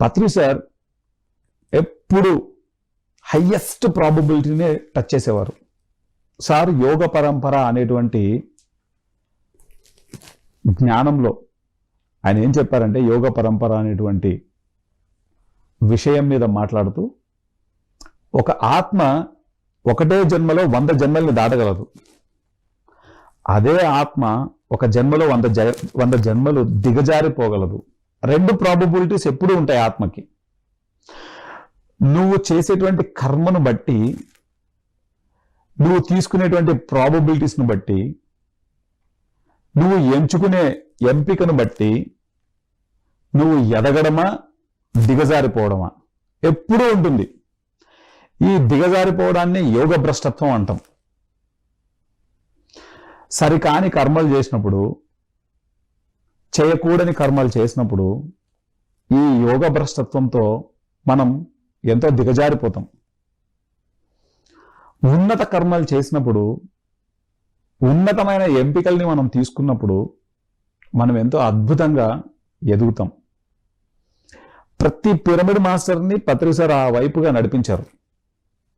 పత్రి sir ఎప్పుడు highest ప్రాబబిలిటీనే touch చేసేవారు. సార్ యోగ పరంపర అనేటువంటి జ్ఞానంలో ఆయన ఏం చెప్పారంటే యోగ పరంపర అనేటువంటి విషయం మీద మాట్లాడుతూ ఒక ఆత్మ ఒకటే జన్మలో వంద జన్మల్ని దాటగలదు. అదే ఆత్మ ఒక జన్మలో వంద జ వంద జన్మలు దిగజారిపోగలదు. రెండు ప్రాబబిలిటీస్ ఎప్పుడూ ఉంటాయి ఆత్మకి. నువ్వు చేసేటువంటి కర్మను బట్టి నువ్వు తీసుకునేటువంటి ప్రాబబిలిటీస్ను బట్టి నువ్వు ఎంచుకునే ఎంపికను బట్టి నువ్వు ఎదగడమా దిగజారిపోవడమా? ఎప్పుడూ ఉంటుంది. ఈ దిగజారిపోవడాన్ని యోగ భ్రష్టత్వం అంటాం. సరికాని కర్మలు చేసినప్పుడు చేయకూడని కర్మలు చేసినప్పుడు ఈ యోగ భ్రష్టత్వంతో మనం ఎంతో దిగజారిపోతాం. ఉన్నత కర్మలు చేసినప్పుడు ఉన్నతమైన ఎంపికల్ని మనం తీసుకున్నప్పుడు మనం ఎంతో అద్భుతంగా ఎదుగుతాం. ప్రతి పిరమిడ్ మాస్టర్ని పత్రిసార్ ఆ వైపుగా నడిపించారు.